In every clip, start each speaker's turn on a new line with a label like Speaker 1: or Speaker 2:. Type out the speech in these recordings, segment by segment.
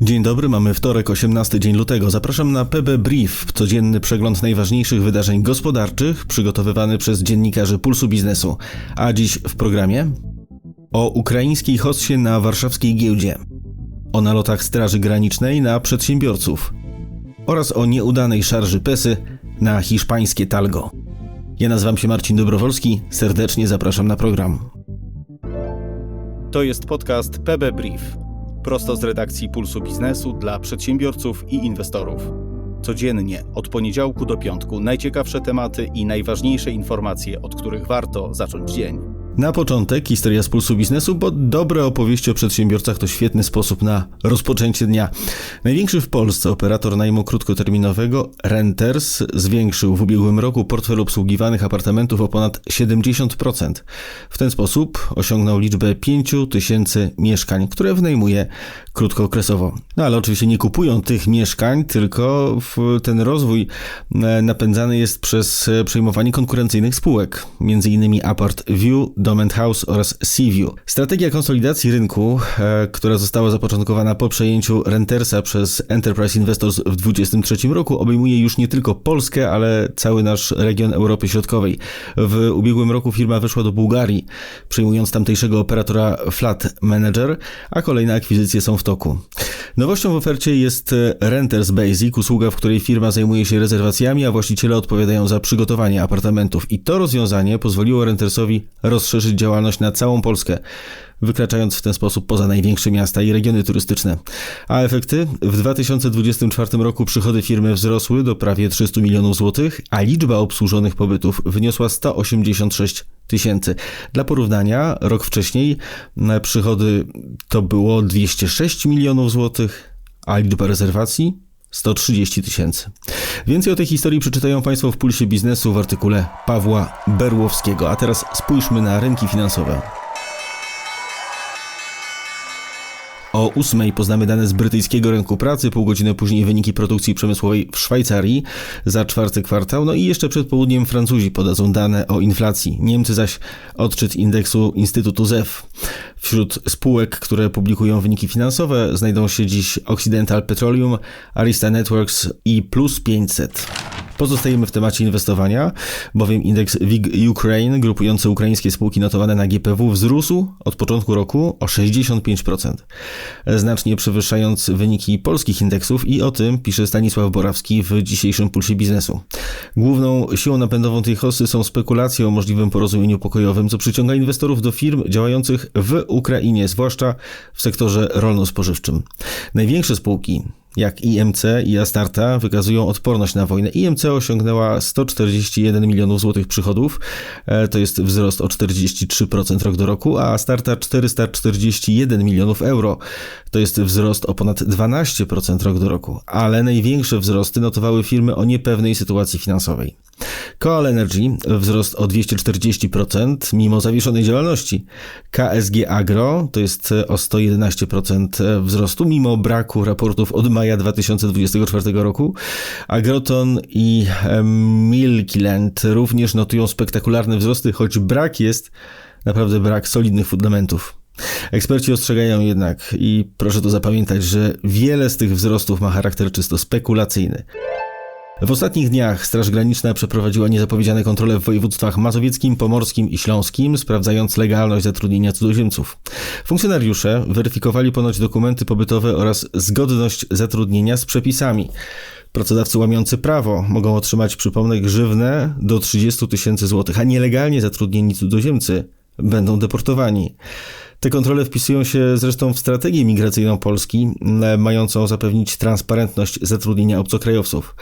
Speaker 1: Dzień dobry, mamy wtorek, 18 dzień lutego. Zapraszam na PB Brief, codzienny przegląd najważniejszych wydarzeń gospodarczych, przygotowywany przez dziennikarzy Pulsu Biznesu. A dziś w programie o ukraińskiej hossie na warszawskiej giełdzie, o nalotach Straży Granicznej na przedsiębiorców oraz o nieudanej szarży PESY na hiszpańskie Talgo. Ja nazywam się Marcin Dobrowolski, serdecznie zapraszam na program. To jest podcast PB Brief. Prosto z redakcji Pulsu Biznesu dla przedsiębiorców i inwestorów. Codziennie od poniedziałku do piątku najciekawsze tematy i najważniejsze informacje, od których warto zacząć dzień. Na początek historia z Pulsu Biznesu, bo dobre opowieści o przedsiębiorcach to świetny sposób na rozpoczęcie dnia. Największy w Polsce operator najmu krótkoterminowego Renters zwiększył w ubiegłym roku portfel obsługiwanych apartamentów o ponad 70%. W ten sposób osiągnął liczbę 5 tysięcy mieszkań, które wynajmuje krótkookresowo. No ale oczywiście nie kupują tych mieszkań, tylko ten rozwój e, napędzany jest przez e, przejmowanie konkurencyjnych spółek, m.in. Apart View, Doment House oraz Seaview. Strategia konsolidacji rynku, e, która została zapoczątkowana po przejęciu Rentersa przez Enterprise Investors w 2023 roku, obejmuje już nie tylko Polskę, ale cały nasz region Europy Środkowej. W ubiegłym roku firma weszła do Bułgarii, przejmując tamtejszego operatora Flat Manager, a kolejne akwizycje są w toku. Nowością w ofercie jest Renters Basic, usługa, w której firma zajmuje się rezerwacjami, a właściciele odpowiadają za przygotowanie apartamentów. I to rozwiązanie pozwoliło Rentersowi rozszerzyć działalność na całą Polskę, wykraczając w ten sposób poza największe miasta i regiony turystyczne. A efekty? W 2024 roku przychody firmy wzrosły do prawie 300 milionów złotych, a liczba obsłużonych pobytów wyniosła 186 tysięcy. Dla porównania, rok wcześniej przychody to było 206 milionów złotych, a liczba rezerwacji 130 tysięcy. Więcej o tej historii przeczytają Państwo w Pulsie Biznesu w artykule Pawła Berłowskiego. A teraz spójrzmy na rynki finansowe. O ósmej poznamy dane z brytyjskiego rynku pracy, pół godziny później wyniki produkcji przemysłowej w Szwajcarii za czwarty kwartał, no i jeszcze przed południem Francuzi podadzą dane o inflacji. Niemcy zaś odczyt indeksu Instytutu ZEF. Wśród spółek, które publikują wyniki finansowe znajdą się dziś Occidental Petroleum, Arista Networks i Plus 500. Pozostajemy w temacie inwestowania, bowiem indeks WIG Ukraine, grupujący ukraińskie spółki notowane na GPW, wzrósł od początku roku o 65%, znacznie przewyższając wyniki polskich indeksów i o tym pisze Stanisław Borawski w dzisiejszym Pulsie Biznesu. Główną siłą napędową tej hosy są spekulacje o możliwym porozumieniu pokojowym, co przyciąga inwestorów do firm działających w Ukrainie, zwłaszcza w sektorze rolno-spożywczym. Największe spółki jak IMC i Astarta wykazują odporność na wojnę. IMC osiągnęła 141 milionów złotych przychodów, e, to jest wzrost o 43% rok do roku, a Astarta 441 milionów euro, to jest wzrost o ponad 12% rok do roku. Ale największe wzrosty notowały firmy o niepewnej sytuacji finansowej. Coal Energy wzrost o 240% mimo zawieszonej działalności. KSG Agro to jest o 111% wzrostu mimo braku raportów od maja 2024 roku. Agroton i Milkiland również notują spektakularne wzrosty, choć brak jest naprawdę brak solidnych fundamentów. Eksperci ostrzegają jednak i proszę to zapamiętać, że wiele z tych wzrostów ma charakter czysto spekulacyjny. W ostatnich dniach Straż Graniczna przeprowadziła niezapowiedziane kontrole w województwach mazowieckim, pomorskim i śląskim, sprawdzając legalność zatrudnienia cudzoziemców. Funkcjonariusze weryfikowali ponoć dokumenty pobytowe oraz zgodność zatrudnienia z przepisami. Pracodawcy łamiący prawo mogą otrzymać, przypomnę, grzywnę do 30 tysięcy złotych, a nielegalnie zatrudnieni cudzoziemcy będą deportowani. Te kontrole wpisują się zresztą w strategię migracyjną Polski, mającą zapewnić transparentność zatrudnienia obcokrajowców.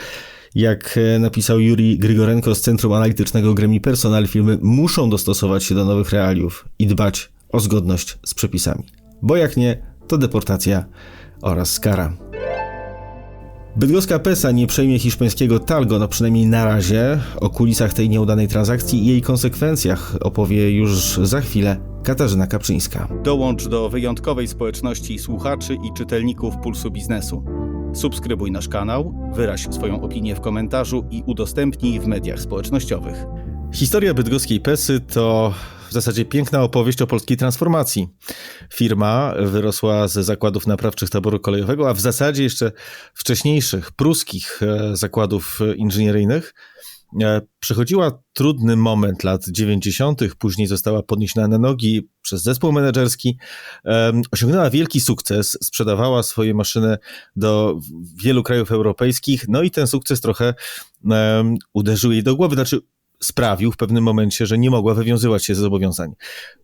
Speaker 1: Jak e, napisał Juri Grygorenko z Centrum Analitycznego Gremi Personal, firmy muszą dostosować się do nowych realiów i dbać o zgodność z przepisami. Bo jak nie, to deportacja oraz kara. Bydgoska PESA nie przejmie hiszpańskiego Talgo, no przynajmniej na razie. O kulisach tej nieudanej transakcji i jej konsekwencjach opowie już za chwilę Katarzyna Kapczyńska. Dołącz do wyjątkowej społeczności słuchaczy i czytelników Pulsu Biznesu. Subskrybuj nasz kanał, wyraź swoją opinię w komentarzu i udostępnij w mediach społecznościowych. Historia bydgoskiej Pesy to w zasadzie piękna opowieść o polskiej transformacji. Firma wyrosła z zakładów naprawczych taboru kolejowego, a w zasadzie jeszcze wcześniejszych pruskich e, zakładów inżynieryjnych. E, przechodziła trudny moment lat 90., później została podniesiona na nogi przez zespół menedżerski. Osiągnęła wielki sukces, sprzedawała swoje maszyny do wielu krajów europejskich, no i ten sukces trochę uderzył jej do głowy. Znaczy, sprawił w pewnym momencie, że nie mogła wywiązywać się ze zobowiązań.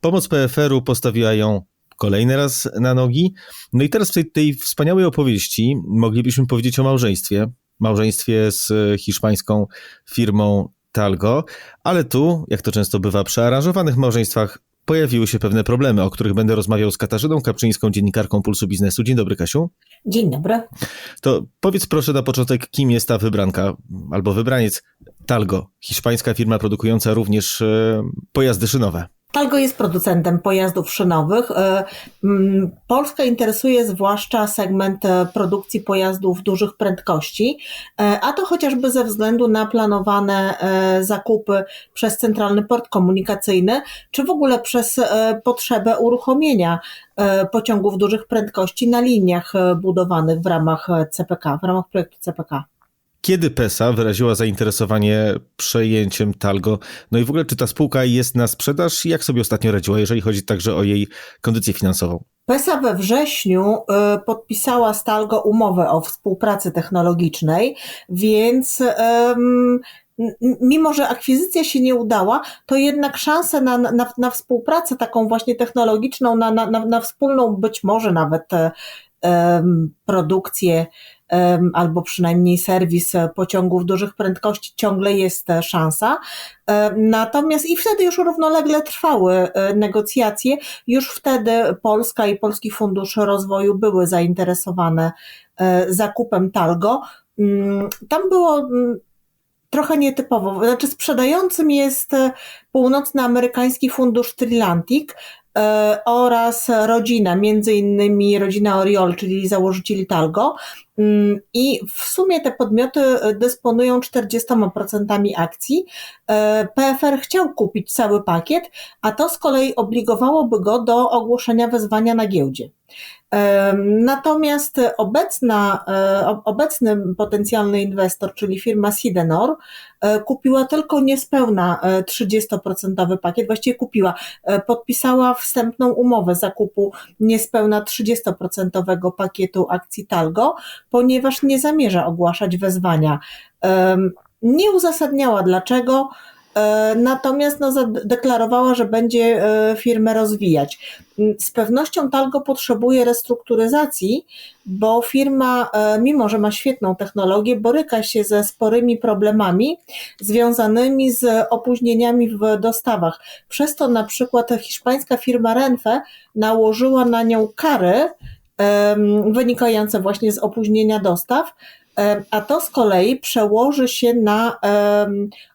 Speaker 1: Pomoc PFR-u postawiła ją kolejny raz na nogi. No i teraz w tej, tej wspaniałej opowieści moglibyśmy powiedzieć o małżeństwie. Małżeństwie z hiszpańską firmą Talgo, ale tu, jak to często bywa przy aranżowanych małżeństwach, pojawiły się pewne problemy, o których będę rozmawiał z Katarzyną Kapczyńską, dziennikarką Pulsu Biznesu. Dzień dobry, Kasiu.
Speaker 2: Dzień dobry.
Speaker 1: To powiedz proszę na początek, kim jest ta wybranka albo wybraniec Talgo, hiszpańska firma produkująca również e, pojazdy szynowe.
Speaker 2: Talgo jest producentem pojazdów szynowych. E, Polska interesuje zwłaszcza segment e, produkcji pojazdów dużych prędkości, a to chociażby ze względu na planowane zakupy przez Centralny Port Komunikacyjny, czy w ogóle przez potrzebę uruchomienia pociągów dużych prędkości na liniach budowanych w ramach CPK, w ramach projektu CPK
Speaker 1: kiedy PESA wyraziła zainteresowanie przejęciem Talgo? No i w ogóle, czy ta spółka jest na sprzedaż? Jak sobie ostatnio radziła, jeżeli chodzi także o jej kondycję finansową?
Speaker 2: PESA we wrześniu y, podpisała z Talgo umowę o współpracy technologicznej, więc mimo że akwizycja się nie udała, to jednak szanse na, na, na współpracę taką właśnie technologiczną, na, na, na wspólną być może nawet produkcję albo przynajmniej serwis pociągów dużych prędkości ciągle jest szansa. Natomiast i wtedy już równolegle trwały e, negocjacje. Już wtedy Polska i Polski Fundusz Rozwoju były zainteresowane e, zakupem Talgo. Mm, tam było mm, trochę nietypowo. Znaczy, sprzedającym jest e, północnoamerykański fundusz Trilantic, E, oraz rodzina, między innymi rodzina Oriol, czyli założycieli Talgo. Mm, I w sumie te podmioty dysponują 40% akcji. E, PFR chciał kupić cały pakiet, a to z kolei obligowałoby go do ogłoszenia wezwania na giełdzie. Natomiast obecna, e, obecny potencjalny inwestor, czyli firma Sidenor, e, kupiła tylko niespełna 30% e, pakiet, właściwie kupiła, podpisała wstępną umowę zakupu niespełna 30% pakietu akcji Talgo, ponieważ nie zamierza ogłaszać wezwania. Nie uzasadniała dlaczego, E, natomiast no, zadeklarowała, że będzie e, firmę rozwijać. Z pewnością Talgo potrzebuje restrukturyzacji, bo firma, e, mimo że ma świetną technologię, boryka się ze sporymi problemami związanymi z opóźnieniami w dostawach. Przez to na przykład hiszpańska firma Renfe nałożyła na nią kary wynikające właśnie z opóźnienia dostaw, a to z kolei przełoży się na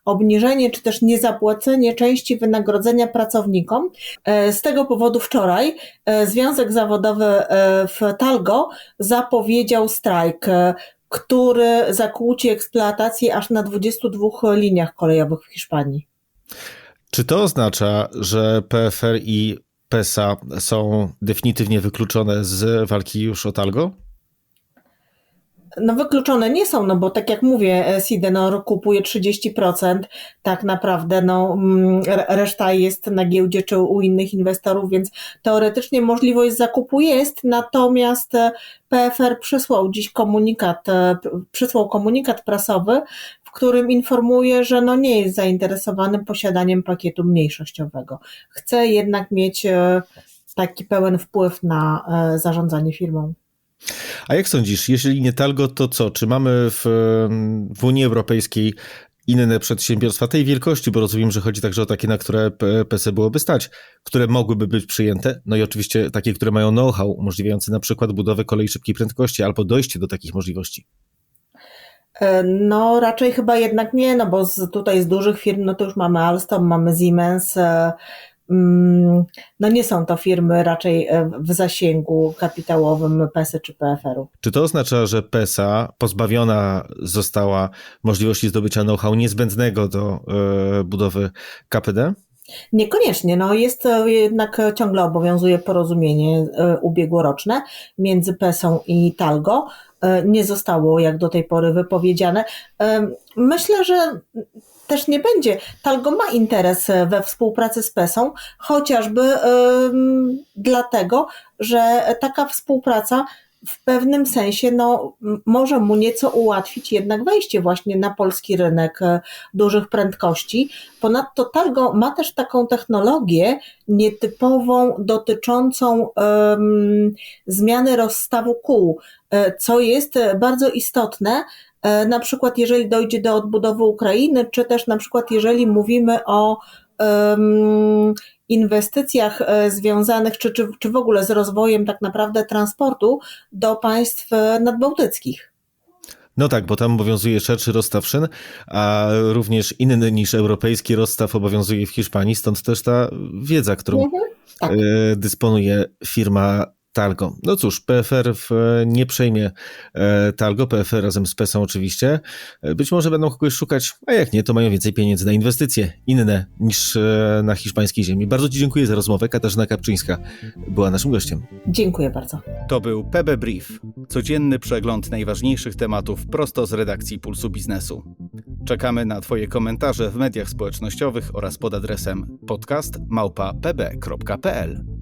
Speaker 2: obniżenie czy też niezapłacenie części wynagrodzenia pracownikom. E, z tego powodu wczoraj e, Związek Zawodowy e, w Talgo zapowiedział strajk który zakłóci eksploatację aż na 22 liniach kolejowych w Hiszpanii.
Speaker 1: Czy to oznacza, że PFR i PESA są definitywnie wykluczone z walki już o Talgo?
Speaker 2: No wykluczone nie są, no bo tak jak mówię, e, Sidenor kupuje 30%, tak naprawdę no, mm, reszta jest na giełdzie czy u innych inwestorów, więc teoretycznie możliwość zakupu jest, natomiast e, PFR przysłał dziś komunikat, e, przysłał komunikat prasowy, którym informuje, że no nie jest zainteresowany posiadaniem pakietu mniejszościowego. Chce jednak mieć taki pełen wpływ na zarządzanie firmą.
Speaker 1: A jak sądzisz, jeżeli nie Talgo, to co? Czy mamy w, w Unii Europejskiej inne przedsiębiorstwa tej wielkości, bo rozumiem, że chodzi także o takie, na które PSE byłoby stać, które mogłyby być przyjęte, no i oczywiście takie, które mają know-how umożliwiający na przykład budowę kolei szybkiej prędkości albo dojście do takich możliwości.
Speaker 2: E, no, raczej chyba jednak nie, no bo z, tutaj z dużych firm, no to już mamy Alstom, mamy Siemens, e, mm, no nie są to firmy raczej e, w zasięgu kapitałowym PESY czy PFR-u.
Speaker 1: Czy to oznacza, że PESA pozbawiona została możliwości zdobycia know-how niezbędnego do budowy KPD?
Speaker 2: Niekoniecznie, no jest to jednak ciągle obowiązuje porozumienie e, ubiegłoroczne między PESą i Talgo. E, Nie zostało jak do tej pory wypowiedziane. E, Myślę, że też nie będzie. Talgo ma interes we współpracy z PESą, chociażby dlatego, że taka współpraca w pewnym sensie no, może mu nieco ułatwić jednak wejście właśnie na polski rynek e, dużych prędkości. Ponadto Talgo ma też taką technologię nietypową dotyczącą em, zmiany rozstawu kół, e, co jest e, bardzo istotne. Na przykład, jeżeli dojdzie do odbudowy Ukrainy, czy też na przykład, jeżeli mówimy o inwestycjach e, związanych, czy, czy, czy w ogóle z rozwojem tak naprawdę transportu do państw e, nadbałtyckich.
Speaker 1: No tak, bo tam obowiązuje szerszy rozstaw szyn, a również inny niż europejski rozstaw obowiązuje w Hiszpanii, stąd też ta wiedza, którą
Speaker 2: Tak.
Speaker 1: e, dysponuje firma Talgo. No cóż, PFR w, nie przejmie e, Talgo, PFR razem z PESą oczywiście. E, Być może będą kogoś szukać, a jak nie, to mają więcej pieniędzy na inwestycje inne niż e, na hiszpańskiej ziemi. Bardzo Ci dziękuję za rozmowę. Katarzyna Kapczyńska była naszym gościem.
Speaker 2: Dziękuję bardzo.
Speaker 3: To był PB Brief, codzienny przegląd najważniejszych tematów prosto z redakcji Pulsu Biznesu. Czekamy na Twoje komentarze w mediach społecznościowych oraz pod adresem podcast małpa pb.pl.